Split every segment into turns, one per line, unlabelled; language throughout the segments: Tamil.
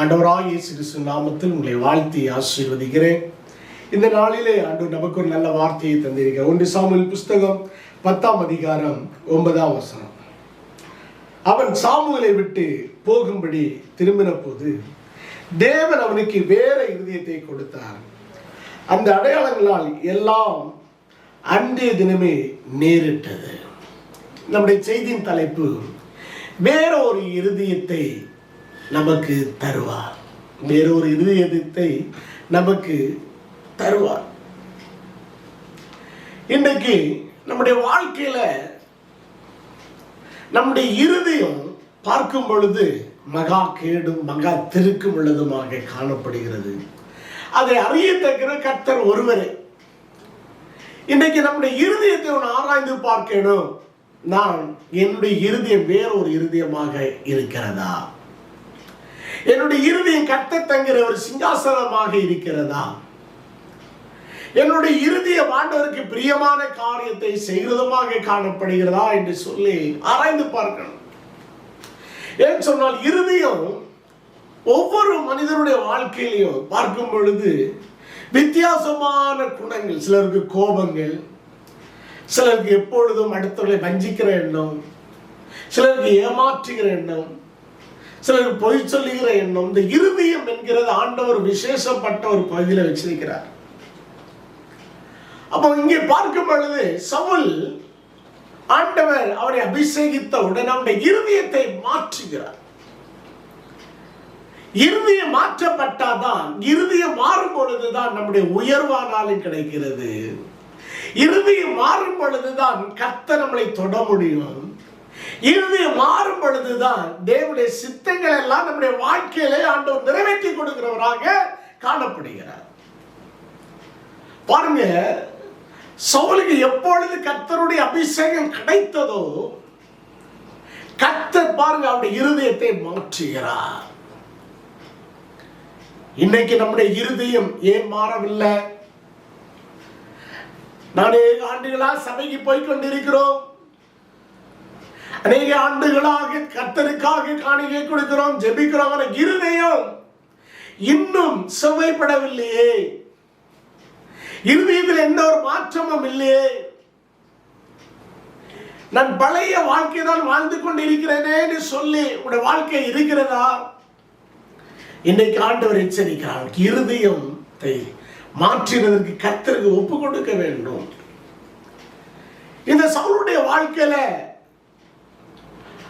ஆண்டவராய் இயேசு கிறிஸ்து நாமத்தில் உங்களை வாழ்த்தி ஆசீர்வதிக்கிறேன். இந்த நாளிலே ஆண்டு நமக்கு ஒரு நல்ல வார்த்தையை தந்திருக்கிறார். ஒன்று சாமுவேல் புஸ்தகம் பத்தாம் அதிகாரம் ஒன்பதாம் வசனம். அவன் சாமுவேலை விட்டு போகும்படி திரும்பின போது தேவன் அவனுக்கு வேற இருதயத்தை கொடுத்தார். அந்த அடையாளங்களால் எல்லாம் அன்றைய தினமே நேரிட்டது. நம்முடைய செய்தியின் தலைப்பு வேற ஒரு இருதயத்தை நமக்கு தருவார். வேறொரு இதயத்தை நமக்கு தருவார். இன்றைக்கு நம்முடைய வாழ்க்கையில நம்முடைய இருதயம் பார்க்கும் பொழுது மகா கேடும் மகா திருக்கும் உள்ளதுமாக காணப்படுகிறது. அதை அறியத்தக்கிற கர்த்தர் ஒருவரே. இன்றைக்கு நம்முடைய இருதயத்தை ஒன்று ஆராய்ந்து பார்க்கணும். நான் என்னுடைய இருதயம் வேறொரு இருதயமாக இருக்கிறதா? என்னுடைய இருதயம் கட்ட தங்குற ஒரு சிங்காசனமாக இருக்கிறதா? என்னுடைய இறுதிய ஆண்டவருக்கு பிரியமான காரியத்தை செய்கிறதுமாக காணப்படுகிறதா என்று சொல்லி ஆராய்ந்து பார்க்கணும். ஏன் சொன்னால் இருதயம் ஒவ்வொரு மனிதனுடைய வாழ்க்கையிலையும் பார்க்கும் பொழுது வித்தியாசமான குணங்கள் சிலருக்கு கோபங்கள் சிலருக்கு எப்பொழுதும் அடுத்தவர்களை வஞ்சிக்கிற எண்ணம் சிலருக்கு ஏமாற்றுகிற எண்ணம் சிலர் பொய் சொல்லுகிற எண்ணம் இந்த இருதயம் என்கிறது ஆண்டவர் விசேஷப்பட்ட ஒரு பகுதியில் வச்சிருக்கிறார். அப்போ இங்கே பார்க்கும் பொழுது சவுல் ஆண்டவர் அவரை அபிஷேகித்த உடன் அவருடைய இருதயத்தை மாற்றுகிறார். இருதயம் மாற்றப்பட்டாதான் இருதயம் மாறும் பொழுதுதான் நம்முடைய உயர்வானாலும் கிடைக்கிறது. இருதயம் மாறும் பொழுதுதான் கத்த நம்மளை தொட முடியும். இருதயம் மாறும் பொழுதுதான் தேவனுடைய சித்தங்கள் எல்லாம் நம்முடைய வாழ்க்கையிலே ஆண்டவர் நிறைவேற்றி கொடுக்கிறவராக காணப்படுகிறார். பாருங்க சவுலுக்கு எப்பொழுது கர்த்தருடைய அபிஷேகம் கிடைத்ததோ கர்த்தர் பாருங்க அவருடைய இருதயத்தை மாற்றுகிறார். இன்னைக்கு நம்முடைய இருதயம் ஏன் மாறவில்லை? நானே ஆண்டுகளா சபைக்கு போய் கொண்டிருக்கிறோம். அநேக ஆண்டுகளாக கர்த்தருக்காக காணிக்கை கொடுக்கிறோம் ஜெபிக்கிறோம் ஆனா இருதயம் இன்னும் செவ்வாய்ப்படவில்லையே இருதயத்தில் எந்த ஒரு மாற்றமும் இல்லையே. நான் பழைய வாழ்க்கை தான் வாழ்ந்து கொண்டு இருக்கிறேனே சொல்லி உடைய வாழ்க்கை இருக்கிறதா? இன்னைக்கு ஆண்டவர் எச்சரிக்கிறார் இருதயம் மாற்றினதற்கு கத்தருக்கு ஒப்பு கொடுக்க வேண்டும். இந்த சவுளுடைய வாழ்க்கையில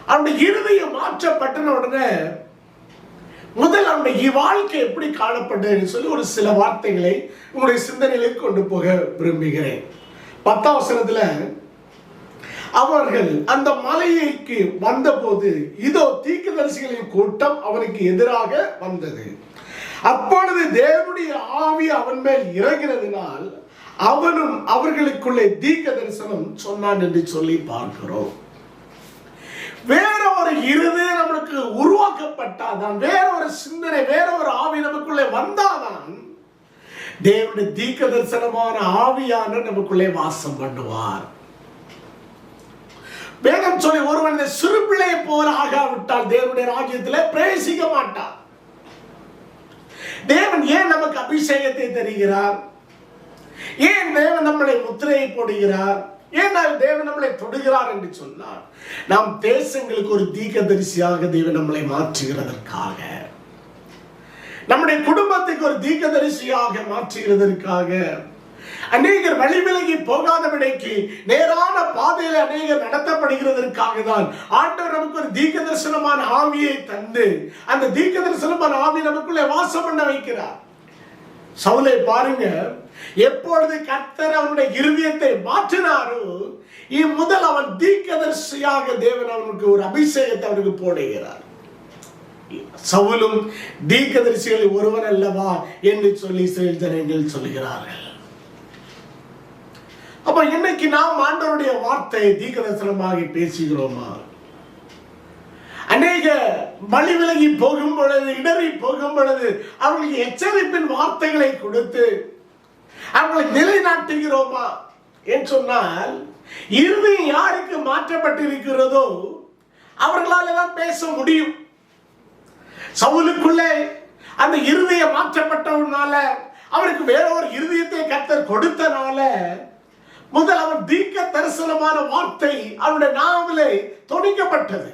அவனுடைய இருதயம் மாற்றப்பட்டன உடனே முதல் அவனுடைய வாழ்க்கை எப்படி காணப்பட்டதுன்னு சொல்லி ஒரு சில வார்த்தைகளை உங்களுடைய சிந்தனைகளை கொண்டு போக விரும்புகிறேன். பத்தாம் வசனத்துல அவர்கள் அந்த மலையைக்கு வந்தபோது இதோ தீக்குதரிசிகளின் கூட்டம் அவனுக்கு எதிராக வந்தது. அப்பொழுது தேவனுடைய ஆவி அவன் மேல் இறங்கினதினால் அவனும் அவர்களுக்குள்ளே தீக்க தரிசனம் சொன்னான் என்று சொல்லி பார்க்கிறோம். வேற ஒரு இருதயம் நம்மளுக்கு உருவாக்கப்பட்டாதான் வேற ஒரு சிந்தனை வேற ஒரு ஆவி நமக்குள்ளே வந்தாதான் தேவனுடைய தீக்க தரிசனமான ஆவியான நமக்குள்ளே வாசம் பண்ணுவார். வேதம் சொல்லி ஒருவன் இந்த சிறு பிள்ளையை போல ஆகாவிட்டால் தேவனுடைய ராஜ்யத்தில் பிரவேசிக்க மாட்டார் தேவன் ஏன் நமக்கு அபிஷேகத்தை தருகிறார்? ஏன் தேவன் நம்மளை முத்திரையை போடுகிறார்? ஏனால் தேவன் நம்மளை தொடுகிறார் என்று சொன்னார். நாம் தேசங்களுக்கு ஒரு தீக்கதரிசியாக தேவன் நம்மளை மாற்றுகிறதற்காக. நம்முடைய குடும்பத்துக்கு ஒரு தீக்கதரிசியாக மாற்றுகிறதற்காக. அநேகர் வழிவிலகி போகாத விடைக்கு நேரான பாதையில் அநேகர் நடத்தப்படுகிறதற்காக தான் ஆண்டவர் நமக்கு ஒரு தீக்க தரிசனமான ஆவியை தந்து அந்த தீக்க தரிசனமான ஆவி நமக்குள்ளே வாசம் பண்ண வைக்கிறார். சவுலை பாருங்க. எப்பொழுது கர்த்தர் அவனுடைய இருதயத்தை மாற்றினாரோ இம்முதல் அவன் தீக்கதர்சியாக தேவன் அவனுக்கு ஒரு அபிஷேகத்தை அவனுக்கு போடுகிறார். சவுலும் தீர்க்கதரிசிகளில் ஒருவன் அல்லவா என்று சொல்லி இஸ்ரேல் ஜனங்கள் சொல்கிறார்கள் அப்ப இன்னைக்கு நாம் ஆண்டவருடைய வார்த்தை தீக்கதர்சனமாக பேசுகிறோமா? அநேக வழி விலகி போகும் பொழுது இடறி போகும் பொழுது அவர்களுக்கு எச்சரிப்பின் வார்த்தைகளை கொடுத்து அவர்களை நிலைநாட்டுகிறோமா என்று சொன்னால் இருதயம் யாருக்கு மாற்றப்பட்டிருக்கிறதோ அவர்களால் எல்லாம் பேச முடியும். சவுலுக்குள்ளே அந்த இருதயம் மாற்றப்பட்டவனால அவருக்கு வேற ஒரு இருதயத்தை கத்தர் கொடுத்தனால முதல் அவன் தீர்க்க தரிசனமான வார்த்தை அவனுடைய நாவிலே தொணிக்கப்பட்டது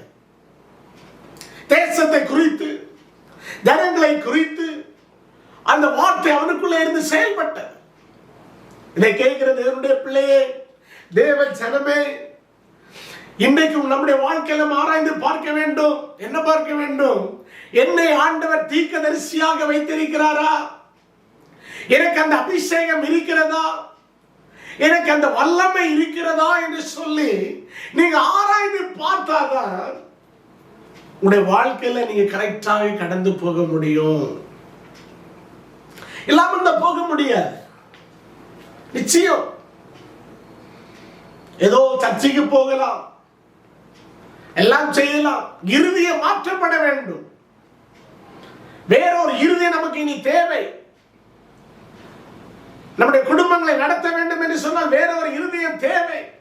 தேசத்தை குறித்து ஜனங்களை குறித்து அந்த வார்த்தை அவனுக்குள்ளே இருந்து செயல்பட்டது. இதை கேட்கிற தேவனுடைய பிள்ளையே தேவ ஜனமே இன்றைக்கும் நம்முடைய வாழ்க்கையில ஆராய்ந்து பார்க்க வேண்டும். என்ன பார்க்க வேண்டும்? என்னை ஆண்டவர் தீர்க்கதரிசியாக வைத்திருக்கிறாரா? எனக்கு அந்த அபிஷேகம் இருக்கிறதா? எனக்கு அந்த வல்லமை இருக்கிறதா என்று சொல்லி நீங்க ஆராய்ந்து பார்த்தாதான் உங்களுடைய வாழ்க்கையில நீங்க கரெக்டாக கடந்து போக முடியும். இல்லாம இருந்தா போக முடியாது. நிச்சயம். ஏதோ சர்ச்சைக்கு போகலாம். எல்லாம் செய்யலாம். இறுதியை மாற்றப்பட வேண்டும். வேறொரு இறுதி நமக்கு இனி தேவை. நம்முடைய குடும்பங்களை நடத்த வேண்டும் என்று சொன்னால் வேற ஒரு இறுதியம் தேவை.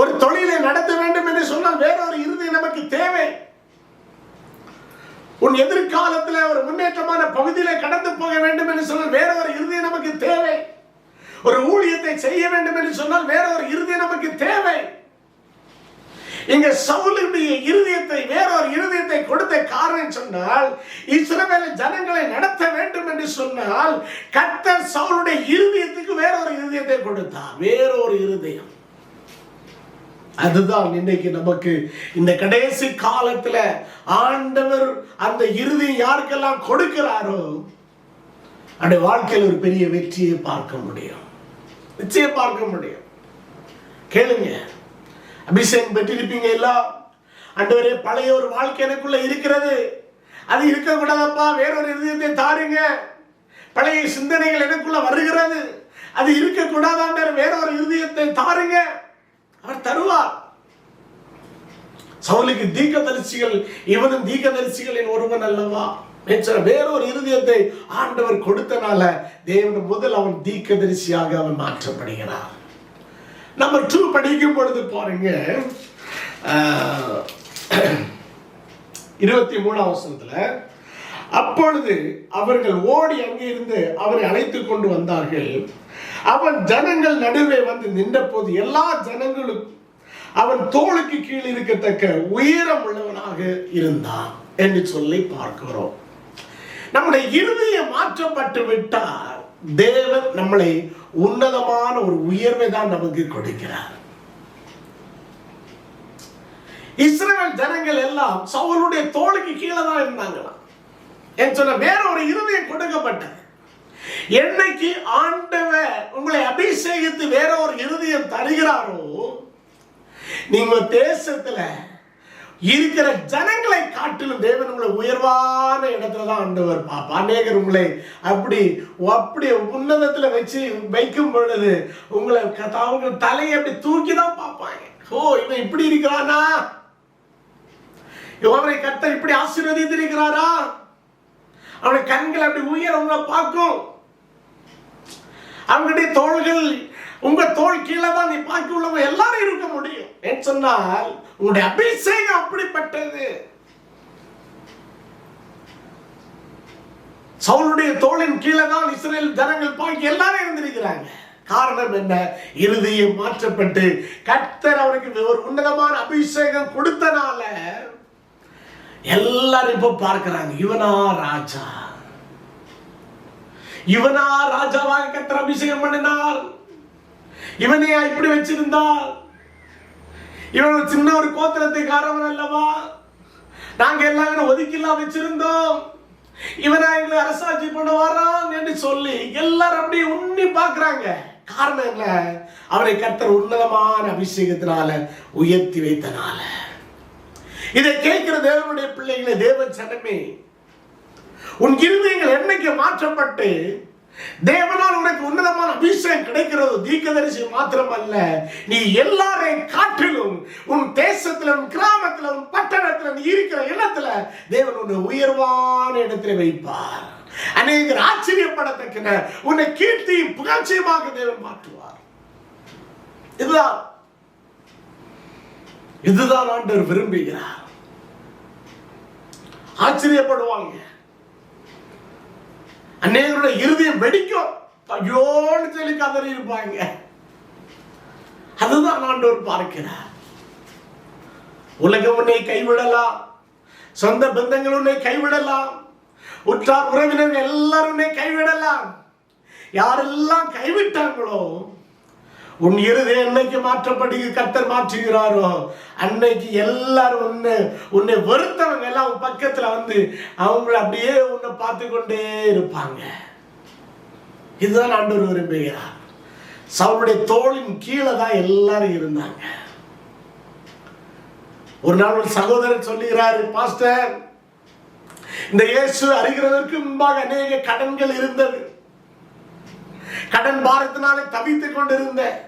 ஒரு தொழிலை நடத்த வேண்டும் என்று சொன்னால் வேற ஒரு இறுதி நமக்கு தேவை. உன் எதிர்காலத்தில் ஒரு முன்னேற்றமான பகுதியில கடந்து போக வேண்டும் என்று சொன்னால் வேற ஒரு இறுதி நமக்கு தேவை. ஒரு ஊழியத்தை செய்ய வேண்டும் என்று சொன்னால் வேற ஒரு இறுதி நமக்கு தேவை. இங்க சவுலுடைய இருதயத்தை வேற ஒரு இருதயத்தை கொடுத்த காரணம் சொன்னால் இஸ்ரவேல ஜனங்களை நடத்த வேண்டும் என்று சொன்னால் கர்த்தர் சவுளுடைய இருதயத்துக்கு வேற ஒரு இருதயத்தை கொடுத்தார். வேற ஒரு இருதயம் அதுதான் இன்னைக்கு நமக்கு இந்த கடைசி காலத்துல ஆண்டவர் அந்த இறுதி யாருக்கெல்லாம் கொடுக்கிறாரோ அந்த வாழ்க்கையில் ஒரு பெரிய வெற்றியை பார்க்க முடியும். நிச்சயம் பார்க்க முடியும். கேளுங்க. அபிஷேகம் பெற்றிருப்பீங்க எல்லாம். அண்டவரே பழைய ஒரு வாழ்க்கை எனக்குள்ள இருக்கிறது. அது இருக்கக்கூடாதப்பா. வேறொரு இதயத்தை தாருங்க. பழைய சிந்தனைகள் எனக்குள்ள வருகிறது. அது இருக்கக்கூடாதாண்டர் வேற ஒரு இருதயத்தை தாருங்க. அவர் தருவார். சவுலுக்கு தீர்க்கதரிசிகள் இவனும் தீர்க்கதரிசிகளின் ஒருவன் அல்லவா? வேறொரு இருதயத்தை ஆண்டவர் கொடுத்தனால தேவன் முதல் அவன் தீர்க்கதரிசியாக அவன் மாற்றப்படுகிறார். நம்பர் டூ படிக்கும் பொழுது பாருங்க ஆஹ், இருபத்தி மூணாம் வருஷத்துல அப்பொழுது அவர்கள் ஓடி அங்கே இருந்து அவரை அழைத்து கொண்டு வந்தார்கள். அவன் ஜனங்கள் நடுவே வந்து நின்றபோது எல்லா ஜனங்களும் அவன் தோளுக்கு கீழ் இருக்கத்தக்க உயரம் உள்ளவனாக இருந்தான் என்று சொல்லி பார்க்கிறோம். நம்முடைய இறுதியை மாற்றப்பட்டு விட்டால் தேவன் நம்மளை உன்னதமான ஒரு உயர்வை தான் நமக்கு கொடுக்கிறார். இஸ்ரேல் ஜனங்கள் எல்லாம் சவுலுடைய தோளுக்கு கீழே தான் இருந்தாங்களாம். என்று சொன்ன வேற ஒரு இருதயம் கொடுக்கப்பட்டது. என்னைக்கு ஆண்டவர் உங்களை அபிஷேகித்து வேற ஒரு இருதயம் தருகிறாரோ நீங்க தேசத்துல இருக்கிற ஜனங்களை காட்டிலும் தேவன் உங்களை உயர்வான இடத்துல தான் ஆண்டவர் பாப்பா அநேகர் உங்களை அப்படி அப்படி உன்னதத்துல வச்சு வைக்கும் பொழுது உங்களை அவங்க தலையை அப்படி தூக்கி தான் பார்ப்பாங்க. ஓ இவன் இப்படி இருக்கிறானா? இவரை கத்த இப்படி ஆசீர்வதித்திருக்கிறாரா? அவனுடைய கண்கள் அப்படி உயர் உங்களை பார்க்கும். அவங்களுடைய தோள்கள் உங்க தோள் கீழே தான் நீ பார்க்க உள்ளவங்க எல்லாரும் இருக்க முடியும். ஏன் சொன்னால் உங்களுடைய அபிஷேகம் அப்படிப்பட்டது. சவுளுடைய தோளின் கீழே தான் இஸ்ரேல் ஜனங்கள் பாக்கி எல்லாரும் இருந்திருக்கிறாங்க. காரணம் என்ன? இருதயம் மாற்றப்பட்டு கர்த்தர் அவருக்கு ஒரு உன்னதமான அபிஷேகம் கொடுத்தனால எல்லாரும் இப்ப பார்க்கிறாங்க இவனா ராஜா. இவனா ராஜாவாக கத்திர அபிஷேகம் பண்ணினார். இவனையா இப்படி வச்சிருந்தார். இவன் சின்ன ஒரு கோத்திரத்துக்காரவன் அல்லவா? நாங்க எல்லாரும் ஒதுக்கிலாம் வச்சிருந்தோம். இவனா எங்களை அரசாட்சி பண்ண வரான் என்று சொல்லி எல்லாரும் அப்படி உண்ணி பாக்குறாங்க காரணம் என்ன? அவரை கர்த்தர் உன்னதமான அபிஷேகத்தினால உயர்த்தி வைத்தனால. இதை கேட்கிற தேவனுடைய பிள்ளைகளை தேவன் சனமே உன் இருதயங்கள் என்னைக்கு மாற்றப்பட்டு தேவனால் உனக்கு உன்னதமான அபிஷேகம் கிடைக்கிறது தீர்க்கதரிசி மாத்திரமல்ல நீ எல்லாரையும் காற்றிலும் உன் தேசத்துல உன் கிராமத்துல உன் பட்டணத்துல நீ இருக்கிற இடத்துல தேவன் உன்னை உயர்வான இடத்துல வைப்பார். அநேகர் ஆச்சரியப்படத்தக்கன உன்னை கீர்த்தியும் புகழ்ச்சியமாக தேவன் மாற்றுவார். இதுதான் இதுதான் ஆண்டவர் விரும்புகிறார். ஆச்சரியப்படுவாங்க. அநேகருடைய இருதயம் வெடிக்கும். ஐயோன்னு சொல்லி கதறி இருப்பாங்க அதுதான் ஆண்டவர் பார்க்கிறார். உலகம் உன்னை கைவிடலாம். சொந்த பந்தங்கள் உன்னை கைவிடலாம். உற்றார் உறவினர்கள் எல்லாரும் உன்னை கைவிடலாம். யாரெல்லாம் கைவிட்டாங்களோ உன் இறுதி என்னைக்கு மாற்றப்படி கத்தர் மாற்றுகிறாரோ அன்னைக்கு எல்லாரும் உன்னை உன்னை வெறுத்தவங்க எல்லாம் உன் பக்கத்துல வந்து அவங்கள அப்படியே உன்னை பார்த்து கொண்டே இருப்பாங்க. இதுதான் ஆண்டவர் விரும்புகிறார். சவுளுடைய தோளின் கீழே தான் எல்லாரும் இருந்தாங்க. ஒரு நாள் ஒரு சகோதரர் சொல்லுகிறாரு பாஸ்டர் இந்த இயேசு அறிகிறதற்கு முன்பாக அநேக கடன்கள் இருந்தது. கடன் பாரத்தினாலே தவித்துக் கொண்டிருந்தேன்.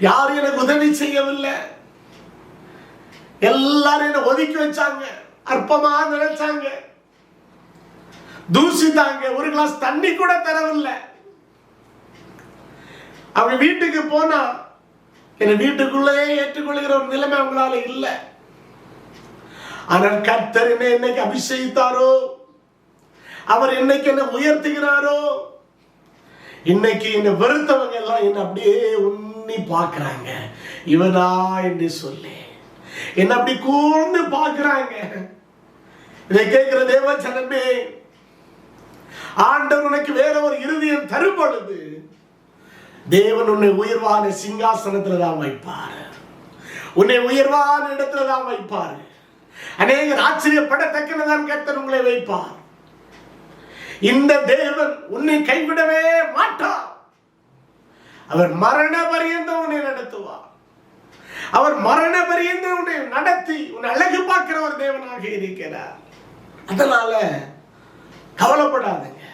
யாரும் எனக்கு உதவி செய்யவில்லை. எல்லாரும் என்ன ஒதுக்கி வச்சாங்க. அற்பமா நினைச்சாங்க. தூசித்தாங்க. ஒரு கிளாஸ் தண்ணி கூட தரவில்லை. அவங்க வீட்டுக்கு போனா என்னை வீட்டுக்குள்ளேயே ஏற்றுக்கொள்கிற ஒரு நிலைமை அவங்களால இல்லை. ஆனால் கர்த்தர் என்னை என்னைக்கு அபிஷேகித்தாரோ அவர் என்னைக்கு என்ன உயர்த்துகிறாரோ இன்னைக்கு என்னை வெறுத்தவங்க எல்லாம் என்ன அப்படியே உன்னி பார்க்கறாங்க. இவனா என்று சொல்லி. என்ன அப்படி கூர்ந்து பார்க்கறாங்க. இதை கேட்கிற தேவ ஜனமே ஆண்டவர் உனக்கு வேற ஒரு இறுதியம் தரும் பொழுது தேவன் உன்னை உயர்வான சிங்காசனத்துல தான் வைப்பார். உன்னை உயர்வான இடத்துல தான் வைப்பார். அநேகர் ஆச்சரியப்படத்தக்கதான் கர்த்தர் உங்களை வைப்பார். இந்த தேவன் உன்னை கைவிடவே மாட்டார். அவர் மரண பரியந்தம் உன்னை நடத்துவார். அவர் மரண பரியந்தம் உன்னை நடத்தி உன்னை அழகு பார்க்கிற ஒரு தேவனாக இருக்கிறார். அதனால கவலைப்படாதீங்க.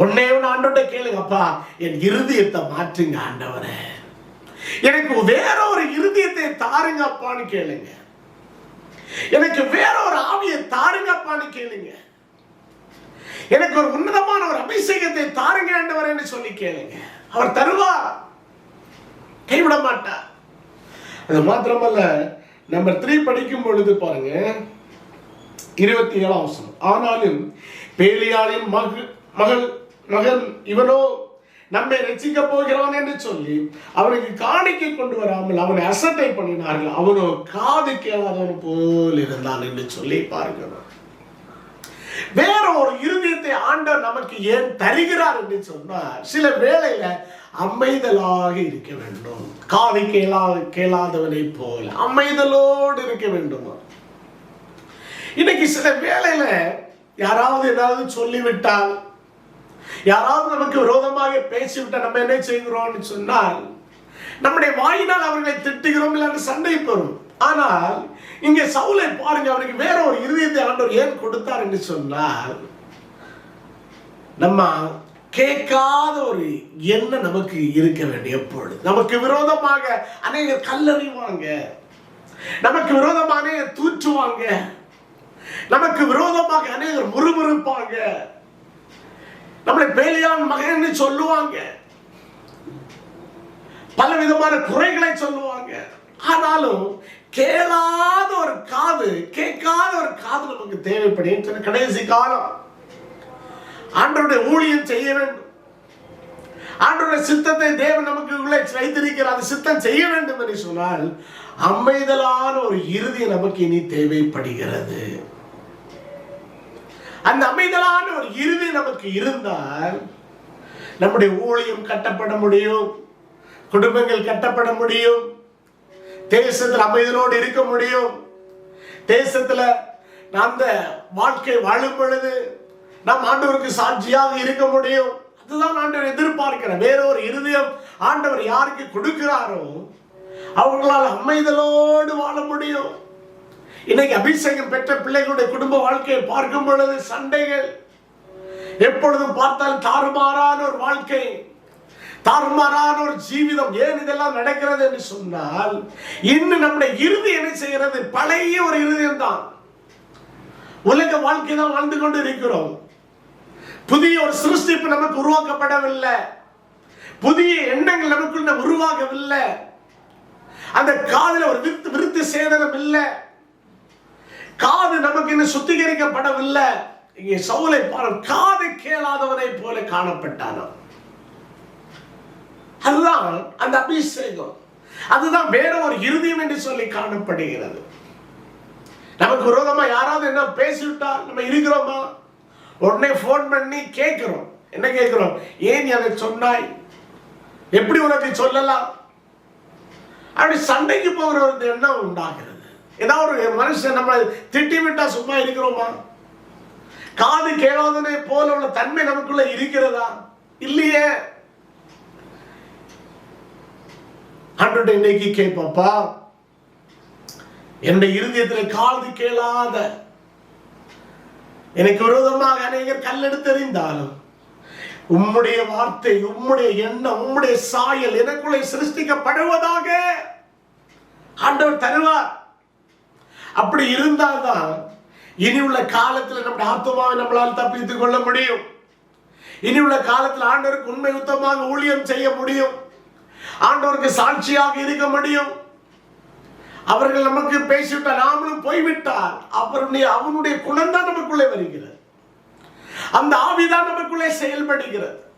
உன்னே ஒன்று ஆண்டோட்ட கேளுங்கப்பா என் இருதயத்தை மாற்றுங்க ஆண்டவரே. எனக்கு வேற ஒரு இருதயத்தை தாருங்கப்பான்னு கேளுங்க. எனக்கு வேற ஒரு ஆவியை தாருங்கப்பான்னு கேளுங்க. எனக்கு ஒரு உன்னதமான ஒரு அபிஷேகத்தை தாருங்க ஆண்டவரேன்னு சொல்லி கேளுங்க. அவர் தருவார். கைவிட மாட்டார் அது மாத்திரமல்ல நம்பர் த்ரீ படிக்கும் பொழுது பாருங்க இருபத்தி ஏழாம் வசனம். ஆனாலும் பேலியாளின் மகள் மகள் மகன் இவனோ நம்மை ரசிக்க போகிறான் என்று சொல்லி அவனுக்கு காணிக்கை கொண்டு வராமல் அவனை அசட்டை பண்ணினார்கள். அவனோ காது கேளாதவன் போல் இருந்தான் என்று சொல்லி பார்க்கிறோம் வேற ஒரு இருதயத்தை ஆண்டவர் நமக்கு ஏன் தருகிறார் என்று சொன்னால் சில வேளையில அமைதலாக இருக்க வேண்டும். காது கேளா கேளாதவனை போல அமைதலோடு இருக்க வேண்டும். இன்னைக்கு சில வேளையில யாராவது ஏதாவது சொல்லிவிட்டால் யாராவது நமக்கு விரோதமாக பேசிவிட்டால் நம்ம என்ன செய்கிறோம்னு சொன்னால் நம்முடைய வாயினால் அவர்களை திட்டுகிறோம் இல்லாத சண்டை பெறும் ஆனால் இங்கே சவுலை பாருங்க அவருக்கு வேற ஒரு இருதயத்தை ஆண்டவர் ஏன் கொடுத்தார் என்று சொன்னால் நம்ம கேட்காத ஒரு எண்ணம் நமக்கு இருக்க வேண்டிய எப்பொழுது நமக்கு விரோதமாக அநேகர் கல்லறிவாங்க. நமக்கு விரோதமாக அநேகர் தூற்றுவாங்க. நமக்கு விரோதமாக அநேகர் முறுமுறுப்பாங்க. நம்மளை பேலியான் மகன் சொல்லுவாங்க. பல விதமான குறைகளை சொல்லுவாங்க. ஆனாலும் கேளாத ஒரு காது கேட்காத ஒரு காது நமக்கு தேவைப்படும் சொன்ன கடைசி காலம். ஆண்டவருடைய ஊழியம் செய்ய வேண்டும். ஆண்டவருடைய சித்தத்தை தேவன் நமக்கு உள்ளே வைத்திருக்கிறார். அது சித்தம் செய்ய வேண்டும் என்று சொன்னால் அமைதலான ஒரு இறுதி நமக்கு இனி தேவைப்படுகிறது. அந்த அமைதலான ஒரு இறுதி நமக்கு இருந்தால் நம்முடைய ஊழியம் கட்டப்பட முடியும். குடும்பங்கள் கட்டப்பட முடியும். தேசத்தில் அமைதலோடு இருக்க முடியும். தேசத்துல அந்த வாழ்க்கை வாழும் பொழுது நாம் ஆண்டவருக்கு சாட்சியாக இருக்க முடியும். அதுதான் ஆண்டவர் எதிர்பார்க்கிற. வேற ஒரு இருதயம் ஆண்டவர் யாருக்கு கொடுக்கிறாரோ அவங்களால் அமைதலோடு வாழ முடியும். இன்னைக்கு அபிஷேகம் பெற்ற பிள்ளைகளுடைய குடும்ப வாழ்க்கையை பார்க்கும் பொழுது சண்டைகள் எப்பொழுதும் பார்த்தால் தாறுமாறான ஒரு வாழ்க்கை. தாறுமாறான ஒரு ஜீவிதம் ஏன் இதெல்லாம் நடக்கிறது என்று சொன்னால் இன்னும் நம்முடைய இறுதி என்ன செய்கிறது? பழைய ஒரு இருதயம் தான். உலக வாழ்க்கை தான் வாழ்ந்து கொண்டு இருக்கிறோம் புதிய ஒரு சிருஷ்டிப்பு நமக்கு உருவாக்கப்படவில்லை. புதிய எண்ணங்கள் நமக்குள்ள உருவாகவில்லை. அந்த காதல ஒரு விருத்து விருத்து சேதனம் இல்லை. காது நமக்கு இன்னும் சுத்திகரிக்கப்படவில்லை. இங்கே சவுலை பாரு காது கேளாதவனை போல காணப்பட்டானாம் அதுதான் அந்த அபிஷேகம். அதுதான் வேற ஒரு இறுதியம் என்று சொல்லி காணப்படுகிறது. நமக்கு விரோதமா யாராவது என்ன பேசிவிட்டா நம்ம இருக்கிறோமா? உடனே ஃபோன் பண்ணி கேட்கிறோம். என்ன கேட்கிறோம்? ஏன் நீ அதை சொன்னாய்? எப்படி உனக்கு சொல்லலாம்? அப்படி சண்டைக்கு போகிற ஒரு எண்ணம் உண்டாகிறது? ஏதாவது ஒரு மனுஷன் நம்ம திட்டி விட்டா சும்மா இருக்கிறோமா? காது கேளாதனை போல உள்ள தன்மை நமக்குள்ள இருக்கிறதா? இல்லையே. ஆண்டோட இன்னைக்கு கேட்பாப்பா என்னுடைய இருதயத்தில் காது கேளாத எனக்கு விரோதமாக அநேகர் கல்லெடுத்தறிந்தாலும் உம்முடைய வார்த்தை உம்முடைய எண்ணம் உம்முடைய சாயல் எனக்குள்ளே சிருஷ்டிக்கப்படுவதாக ஆண்டவர் தருவார். அப்படி இருந்தால்தான் இனி உள்ள காலத்தில் நம்முடைய ஆத்மாவை நம்மளால் தப்பித்துக் கொள்ள முடியும். இனி உள்ள காலத்தில் ஆண்டவருக்கு உண்மை யுத்தமாக ஊழியம் செய்ய முடியும். ஆண்டவருக்கு சாட்சியாக இருக்க முடியும். அவர்கள் நமக்கு பேசிவிட்ட நாமளும் போய்விட்டால் அவருடைய அவனுடைய குணம் தான் நமக்குள்ளே வருகிறது. அந்த ஆவிதான் நமக்குள்ளே செயல்படுகிறது.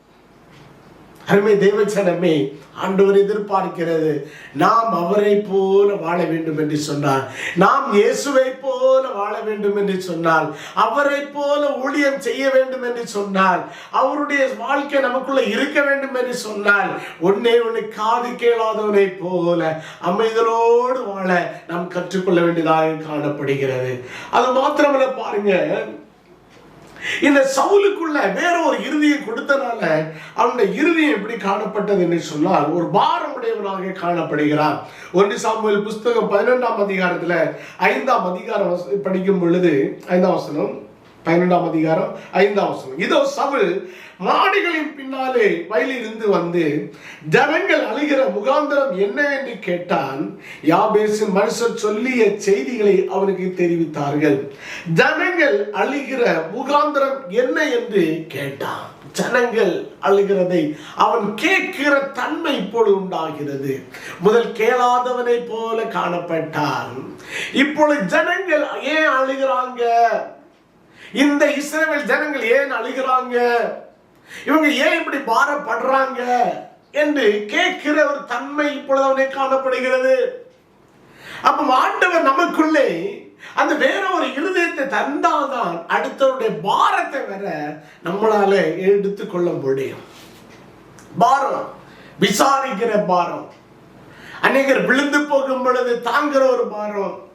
அருமை தேவச்சனமே ஆண்டவர் எதிர்பார்க்கிறது. நாம் அவரை போல வாழ வேண்டும் என்று சொன்னார். நாம் இயேசுவை போல வாழ வேண்டும் என்று சொன்னால் அவரை போல ஊழியம் செய்ய வேண்டும் என்று சொன்னால் அவருடைய வாழ்க்கை நமக்குள்ள இருக்க வேண்டும் என்று சொன்னால் ஒன்னே ஒன்று காது கேளாதவனை போல அமைதலோடு வாழ நாம் கற்றுக்கொள்ள வேண்டியதாக காணப்படுகிறது. அது மாத்திரமல்ல பாருங்க. இந்த சவுலுக்குள்ள வேற ஒரு இறுதியை கொடுத்தனால அவனுடைய இறுதியம் எப்படி காணப்பட்டது என்று சொன்னால் ஒரு பாரம் உடையவனாக காணப்படுகிறான். ஒன்று சாமுவேல் புஸ்தகம் பதினெண்டாம் அதிகாரத்துல ஐந்தாம் அதிகாரம் படிக்கும் பொழுது ஐந்தாம் வசனம் பதினெண்டாம் அதிகாரம் ஐந்தாம் வசனம். இதோ சவுல் மாடுகளின் பின்னாலே வயலிலிருந்து வந்து ஜனங்கள் அழுகிற முகாந்திரம் என்ன என்று கேட்டான். யாபேசின் மனுஷர் சொல்லிய செய்திகளை அவனுக்கு தெரிவித்தார்கள். ஜனங்கள் அழுகிற முகாந்திரம் என்ன என்று கேட்டான். ஜனங்கள் அழுகிறதை அவன் கேட்கிற தன்மை இப்பொழுது உண்டாகிறது. முதல் கேளாதவனை போல காணப்பட்டான். இப்பொழுது ஜனங்கள் ஏன் அழுகிறாங்க? இந்த இஸ்ரேல் ஜனங்கள் ஏன் அழுகிறாங்க? இவங்க ஏன் இப்படி பாரப்படுறாங்க? என்று கேட்கிற ஒரு தன்மை இப்பொழுது அவனை காணப்படுகிறது. அப்ப ஆண்டவர் நமக்குள்ளே அந்த வேற ஒரு இருதயத்தை தந்தாதான் அடுத்தவருடைய பாரத்தை வேற நம்மளால எடுத்துக்கொள்ள முடியும். பாரம் விசாரிக்கிற பாரம். அநேகர் விழுந்து போகும் பொழுது தாங்குற ஒரு பாரம்.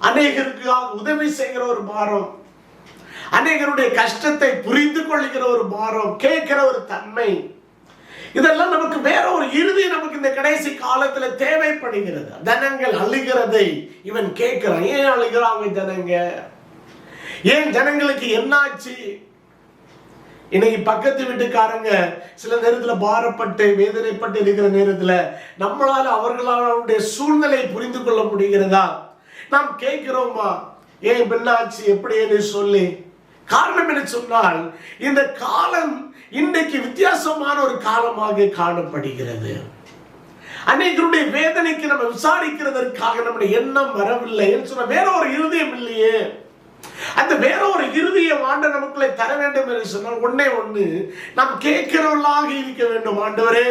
அநேகருக்கு உதவி செய்கிற ஒரு பாரம். அநேகருடைய கஷ்டத்தை புரிந்து கொள்கிற ஒரு பாரம் கேட்கிற ஒரு தன்மை. இதெல்லாம் நமக்கு வேற ஒரு இறுதி நமக்கு இந்த கடைசி காலத்துல தேவைப்படுகிறது. ஜனங்கள் அழுகிறதை இவன் கேட்கிறான். ஏன் அழுகிறாங்க ஜனங்க? ஏன் ஜனங்களுக்கு என்னாச்சு? இன்னைக்கு பக்கத்து வீட்டுக்காரங்க சில நேரத்துல பாரப்பட்டு வேதனைப்பட்டு இருக்கிற நேரத்துல நம்மளால அவர்களாலுடைய சூழ்நிலையை புரிந்து கொள்ள முடிகிறதா? நாம் கேட்கிறோமா? ஏன் பின்னாச்சு எப்படி என்று சொல்லி காரணம் என்று சொன்னால் இந்த காலம் இன்றைக்கு வித்தியாசமான ஒரு காலமாக காணப்படுகிறது. அநேகருடைய வேதனைக்கு நம்ம விசாரிக்கிறதற்காக நம்முடைய எண்ணம் வரவில்லை என்று சொன்ன வேற ஒரு இருதயம் இல்லையே. அந்த வேற ஒரு இருதயம் ஆண்ட நமக்குள்ளே தர வேண்டும் என்று சொன்னால் ஒன்னே ஒண்ணு நாம் கேட்கிறவர்களாக இருக்க வேண்டும் ஆண்டவரே.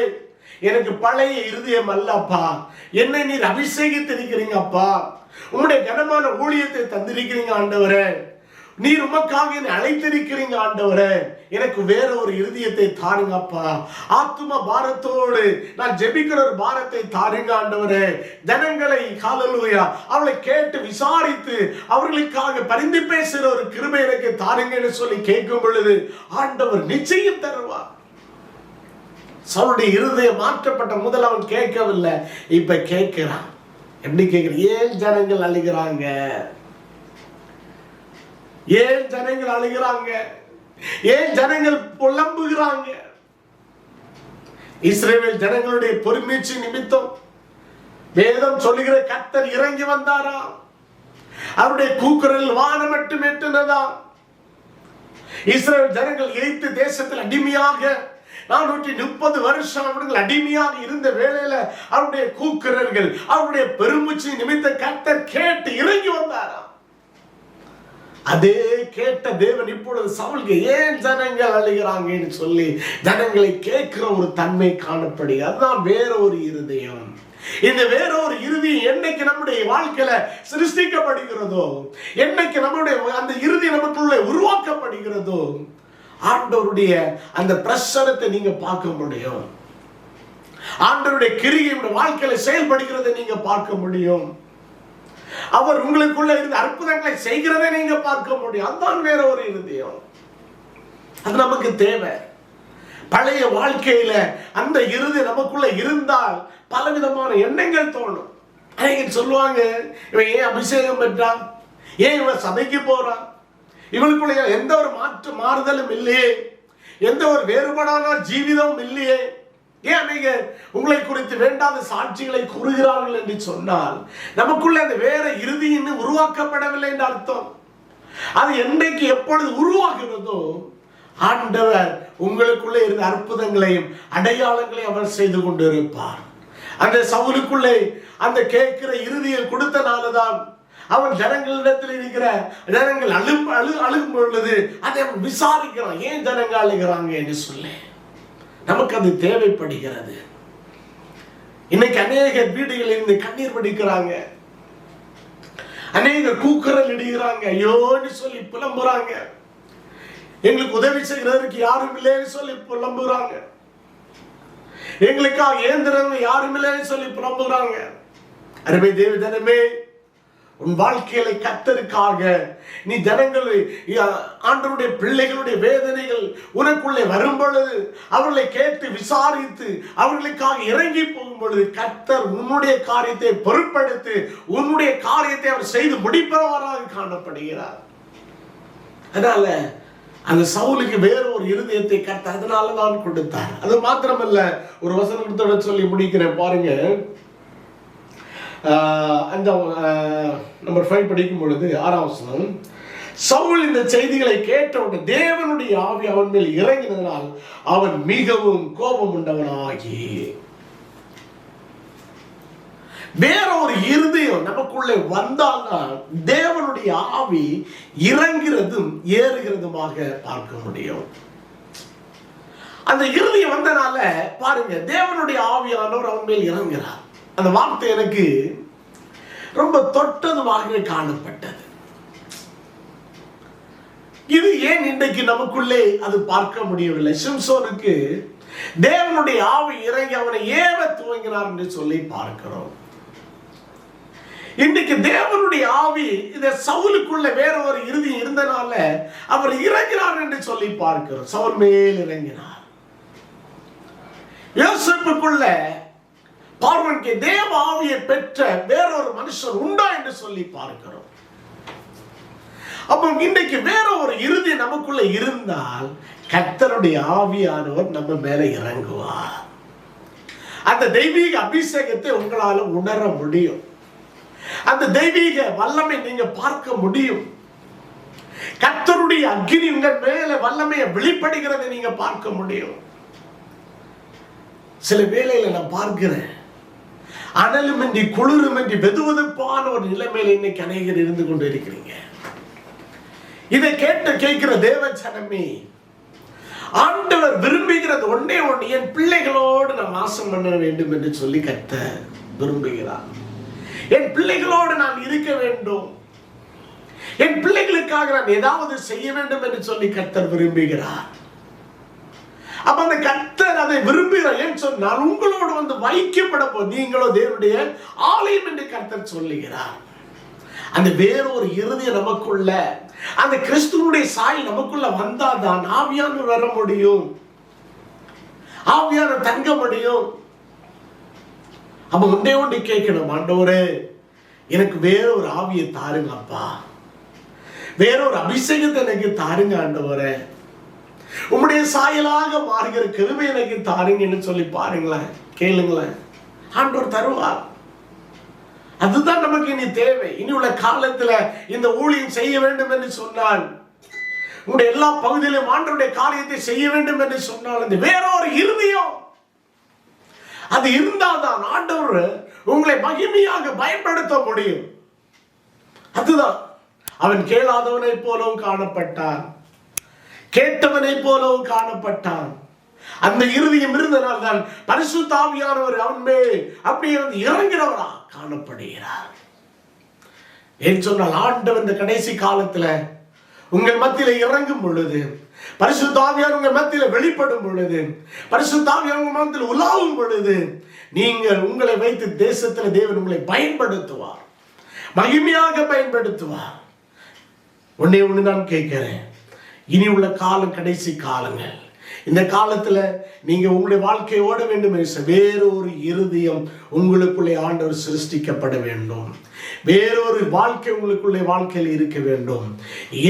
எனக்கு பழைய இருதயம் அல்லப்பா. என்னை நீர் அபிஷேகித்திருக்கிறீங்க அப்பா. உங்களுடைய கனமான ஊழியத்தை தந்திருக்கிறீங்க ஆண்டவரே. நீர் உமக்காக என்னை அழைத்திருக்கிறீங்க ஆண்டவரே. எனக்கு வேற ஒரு இருதயத்தை தாருங்க அப்பா ஆத்தும பாரத்தோடு நான் ஜெபிக்கிற ஒரு பாரத்தை தாருங்க ஆண்டவரே. ஜனங்களை காலலூயா அவளை கேட்டு விசாரித்து அவர்களுக்காக பரிந்து பேசுகிற ஒரு கிருபை எனக்கு தாருங்கன்னு சொல்லி கேட்கும் பொழுது ஆண்டவர் நிச்சயம் தருவார். சவுடைய இருதயம் மாற்றப்பட்ட முதல் அவன் கேட்கவில்லை. இப்ப கேட்கிறான். எப்படி கேட்கிறான்? ஏன் ஜனங்கள் அழுகிறாங்க. ஏன் ஜனங்கள் அழுகிறாங்க? ஏன் ஜனங்கள் புலம்புகிறாங்க? இஸ்ரேல் ஜனங்களுடைய பொறுமீச்சு நிமித்தம் வேதம் சொல்லுகிற கத்தர் இறங்கி வந்தாரா அவருடைய கூக்குரல் வானம் மட்டும் எட்டுனதா இஸ்ரேல் ஜனங்கள் எய்த்து தேசத்தில் அடிமையாக நானூற்றி முப்பது வருஷம் அவர்கள் அடிமையாக இருந்த வேளையில அவருடைய கூக்குரல்கள் அவருடைய பெருமூச்சு நிமித்த கத்தர் கேட்டு இறங்கி வந்தாரா அதே கேட்ட தேவன் இப்பொழுது சவுலுக்கு ஏன் ஜனங்கள் அழுகிறாங்கன்னு சொல்லி ஜனங்களை கேட்கிற ஒரு தன்மை காணப்படுகிறது அதுதான் வேற ஒரு இருதயம். இந்த வேற ஒரு இறுதி என்னைக்கு நம்முடைய வாழ்க்கையில சிருஷ்டிக்கப்படுகிறதோ என்னைக்கு நம்முடைய அந்த இறுதி நமக்குள்ள உருவாக்கப்படுகிறதோ ஆண்டவருடைய அந்த பிரசனத்தை நீங்க பார்க்க முடியும். ஆண்டவருடைய கிரியை வாழ்க்கையில செயல்படுகிறதை நீங்க பார்க்க முடியும். அவர் உங்களுக்குள்ள இருந்து அற்புதங்களை செய்கிறதை நீங்க பார்க்க முடியும். அதுதான் வேற ஒரு இருதயம். அது நமக்கு தேவை. பழைய வாழ்க்கையில அந்த இறுதி நமக்குள்ள இருந்தால் பல விதமான எண்ணங்கள் தோணும் அன்னைக்கு சொல்லுவாங்க இவன் ஏன் அபிஷேகம் பெற்றான்? ஏன் இவன் சபைக்கு போறான்? இவனுக்குள்ள எந்த ஒரு மாற்று மாறுதலும் இல்லையே. எந்த ஒரு வேறுபாடான ஜீவிதமும் இல்லையே. ஏன் நீங்க உங்களை குறித்து வேண்டாத சாட்சிகளை கூறுகிறார்கள் என்று சொன்னால் நமக்குள்ள அந்த வேற இறுதி இன்னும் உருவாக்கப்படவில்லை என்று அர்த்தம். அது என்றைக்கு எப்பொழுது உருவாகிறதோ ஆண்டவர் உங்களுக்குள்ளே இருந்த அற்புதங்களையும் அடையாளங்களையும் அவர் செய்து கொண்டு இருப்பார் அந்த சவுலுக்குள்ளே அந்த கேட்கிற இறுதியை கொடுத்தனாலதான் அவன் ஜனங்களிடத்தில் இருக்கிற ஜனங்கள் அழு அழு அழுகும் பொழுது அதை அவன் விசாரிக்கிறான். ஏன் ஜனங்கள் அழுகிறாங்க என்று சொல்லி நமக்கு அது தேவைப்படுகிறது. இன்னைக்கு அநேக வீடுகளில் இருந்து கண்ணீர் வடிக்கிறாங்க. அநேக கூக்குரல் இடுகிறாங்க. ஐயோன்னு சொல்லி புலம்புறாங்க. எங்களுக்கு உதவி செய்கிறதற்கு யாரும் இல்லைன்னு சொல்லி புலம்புறாங்க. எங்களுக்காக ஏந்திரங்க யாரும் இல்லைன்னு சொல்லி புலம்புறாங்க. அருமை தேவி உன் வாழ்க்கையில கத்தருக்காக நீ ஜனங்களை ஆண்டருடைய பிள்ளைகளுடைய வேதனைகள் உனக்குள்ளே வரும் பொழுது அவர்களை கேட்டு விசாரித்து அவர்களுக்காக இறங்கி போகும் பொழுது கத்தர் உன்னுடைய காரியத்தை பொருட்படுத்தி உன்னுடைய காரியத்தை அவர் செய்து முடிப்பவராக காணப்படுகிறார். அதனால அந்த சவுலுக்கு வேற ஒரு இருதயத்தை கத்த அதனால தான் கொடுத்தார். அது மாத்திரமல்ல ஒரு வசனத்தோட சொல்லி முடிக்கிறேன் பாருங்க. அந்த நம்பர் ஃபைவ் படிக்கும் பொழுது ஆறாம் வசனம் சவுல் இந்த செய்திகளை கேட்டவுடன் தேவனுடைய ஆவி அவன் மேல் இறங்கினதனால் அவன் மிகவும் கோபம் உண்டவனாகி. வேற ஒரு இருதயம் நமக்குள்ளே வந்தால்தான் தேவனுடைய ஆவி இறங்கிறதும் ஏறுகிறதுமாக பார்க்க முடியும். அந்த இருதயம் வந்தனால பாருங்க தேவனுடைய ஆவியானவர் அவன் மேல் இறங்குகிறார். அந்த வார்த்தை எனக்கு ரொம்ப தொட்டதுமாக காணப்பட்டது. இது ஏன் இன்றைக்கு நமக்குள்ளே அது பார்க்க முடியவில்லை? சிம்சோனுக்கு தேவனுடைய ஆவி இறங்கி அவனை ஏவ துவங்கினார் என்று சொல்லி பார்க்கிறோம். இன்னைக்கு தேவனுடைய ஆவி இந்த சவுலுக்குள்ள வேற ஒரு இறுதி இருந்தனால அவர் இறங்கினார் என்று சொல்லி பார்க்கிறோம். சவுல் மேல் இறங்கினார். யோசிப்புக்குள்ள பார்வனுக்கு தேவ ஆவியை பெற்ற வேறொரு மனுஷன் உண்டா என்று சொல்லி பார்க்கிறோம். அப்போ இன்றைக்கு வேற ஒரு இறுதி நமக்குள்ள இருந்தால் கர்த்தருடைய ஆவியானவர் நம்ம மேல இறங்குவார். அந்த தெய்வீக அபிஷேகத்தை உங்களால உணர முடியும். அந்த தெய்வீக வல்லமை நீங்க பார்க்க முடியும். கர்த்தருடைய அக்னி உங்கள் மேல வல்லமையை வெளிப்படுகிறதை நீங்க பார்க்க முடியும். சில வேளையில நான் பார்க்கிறேன். அனலுமின்றி குளிருமின்றி வெதுவெதுப்பான ஒரு நிலைமையில இன்னைக்கு அநேகர் இருந்து கொண்டு இருக்கிறீங்க இதை கேட்டு கேட்கிற தேவ ஆண்டவர் விரும்புகிறது ஒன்னே ஒன்று என் பிள்ளைகளோடு நான் வாசம் பண்ண வேண்டும் என்று சொல்லி கத்த விரும்புகிறார். என் பிள்ளைகளோடு நான் இருக்க வேண்டும். என் பிள்ளைகளுக்காக நான் ஏதாவது செய்ய வேண்டும் என்று சொல்லி கர்த்தர் விரும்புகிறார். அப்ப அந்த கர்த்தர் அதை விரும்புகிறார். ஏன் சொன்னால் உங்களோடு வந்து வைக்கப்பட போ நீங்களோ தேவனுடைய ஆலயம் என்று கர்த்தர் சொல்லுகிறார். அந்த வேறொரு இறுதி நமக்குள்ள அந்த கிறிஸ்துவனுடைய சாய் நமக்குள்ள வந்தாதான் ஆவியான வர முடியும். ஆவியான தங்க முடியும். அப்ப ஒன்றே ஒன்று கேட்கணும் ஆண்டவரே எனக்கு வேற ஒரு ஆவியை தாருங்க அப்பா. வேற ஒரு அபிஷேகத்தை எனக்கு தாருங்க ஆண்டவரே. உம்முடைய சாயலாக மாறுகிற கிருபை எனக்கு தாருங்கன்னு சொல்லி பாருங்களேன் கேளுங்களேன். ஆண்டவர் தருவார். அதுதான் நமக்கு இனி தேவை. இனி உள்ள காலத்துல இந்த ஊழியம் செய்ய வேண்டும் என்று சொன்னால் உங்களுடைய எல்லா பகுதியிலும் ஆண்டவருடைய காரியத்தை செய்ய வேண்டும் என்று சொன்னால் இந்த வேற ஒரு இருதயம் அது இருந்தால்தான் ஆண்டவர் உங்களை மகிமையாக பயன்படுத்த முடியும். அதுதான். அவன் கேளாதவனைப் போலவும் காணப்பட்டான். கேட்டவனைப் போலவும் காணப்பட்டான். அந்த இறுதியும் இருந்தனால் தான் பரிசுத்தாவியானவர் அவன் மேல் அப்படி வந்து இறங்கிறவரா காணப்படுகிறார். ஏன் சொன்னால் ஆண்டவர் இந்த கடைசி காலத்துல உங்கள் மத்தியில இறங்கும் பொழுது பரிசுத்தாவியார் உங்கள் மத்தியில வெளிப்படும் பொழுது பரிசுத்தாவியார் உங்கள் மத்தியில் உலாவும் பொழுது நீங்கள் உங்களை வைத்து தேசத்துல தேவன் உங்களை பயன்படுத்துவார். மகிமையாக பயன்படுத்துவார். ஒன்னே ஒன்று நான் கேட்கிறேன். இனி உள்ள காலம் கடைசி காலங்கள். இந்த காலத்துல நீங்க உங்களுடைய வாழ்க்கையை ஓட வேண்டும் என்று வேறொரு இருதயம் உங்களுக்குள்ளே ஆண்டவர் சிருஷ்டிக்கப்பட வேண்டும். வேறொரு வாழ்க்கை உங்களுக்குள்ளே வாழ்க்கையில் இருக்க வேண்டும்.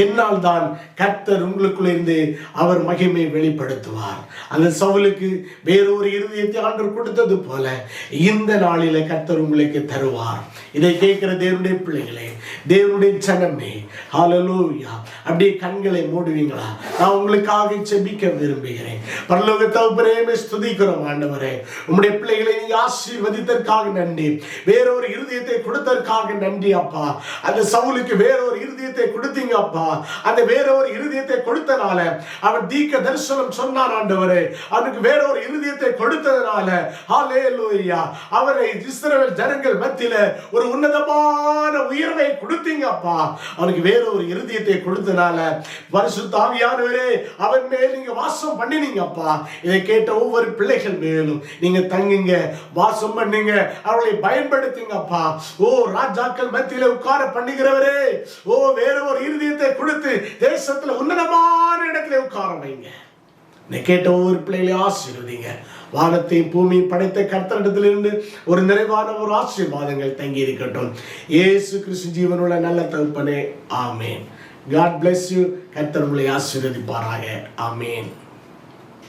என்னால் தான் கர்த்தர் உங்களுக்குள்ளே இருந்து அவர் மகிமை வெளிப்படுத்துவார். அந்த சவுலுக்கு வேறொரு இருதயத்தை ஆண்டவர் கொடுத்தது போல இந்த நாளில கர்த்தர் உங்களுக்கு தருவார். இதை கேட்கிற தேவனுடைய பிள்ளைகளே தேவனுடைய ஜனமே ஹாலலூயா அப்படியே கண்களை மூடுவீங்களா? நான் உங்களுக்காக செபிக்க விரும்புகிறேன். பரலோக பிரேமே ஸ்துதிக்கிறோம் ஆண்டவரே. உம்முடைய பிள்ளைகளை நீ ஆசீர்வதித்தற்காக நன்றி. வேறொரு இருதயத்தை கொடுத்ததற்காக நன்றி அப்பா. அந்த சவுலுக்கு வேறொரு இருதயத்தை கொடுத்தீங்க அப்பா. அந்த வேறொரு இருதயத்தை கொடுத்தனால அவன் தீக்க தரிசனம் சொன்னான் ஆண்டவரே. அவனுக்கு வேறொரு இருதயத்தை கொடுத்ததுனால ஹalleluya அவரை இஸ்ரவேல் ஜனங்கள் மத்தியில ஒரு உன்னதமான உயர்வை கொடுத்தீங்க அப்பா அவனுக்கு வேறொரு இருதயத்தை கொடுத்தனால பரிசு தாவியானவரே அவன் மேல் நீங்க வாசம் பண்ணினீங்க அப்பா இதை கேட்ட ஒவ்வொரு பிள்ளைகள் மேலும் நீங்க தங்குங்க வாசம் பண்ணுங்க அவளை பயன்படுத்துங்க அப்பா ஓ ராஜாக்கள் மத்தியில உட்கார பண்ணுகிறவரே ஓ வேற ஒரு இருதயத்தை கொடுத்து தேசத்துல உன்னதமான இடத்துல உட்கார வைங்க. இதை கேட்ட ஒவ்வொரு பிள்ளைகளையும் ஆசீர்வதிங்க. வானத்தையும் பூமியும் படைத்த கர்த்தரிடத்திலிருந்து ஒரு நிறைவான ஒரு ஆசீர்வாதங்கள் தங்கி இருக்கட்டும் ஏசு கிறிஸ்து ஜீவனுள்ள நல்ல தகுப்பனே ஆமேன். காட் பிளஸ் யூ கர்த்தர் உங்களை ஆசீர்வதிப்பாராக. ஆமேன்.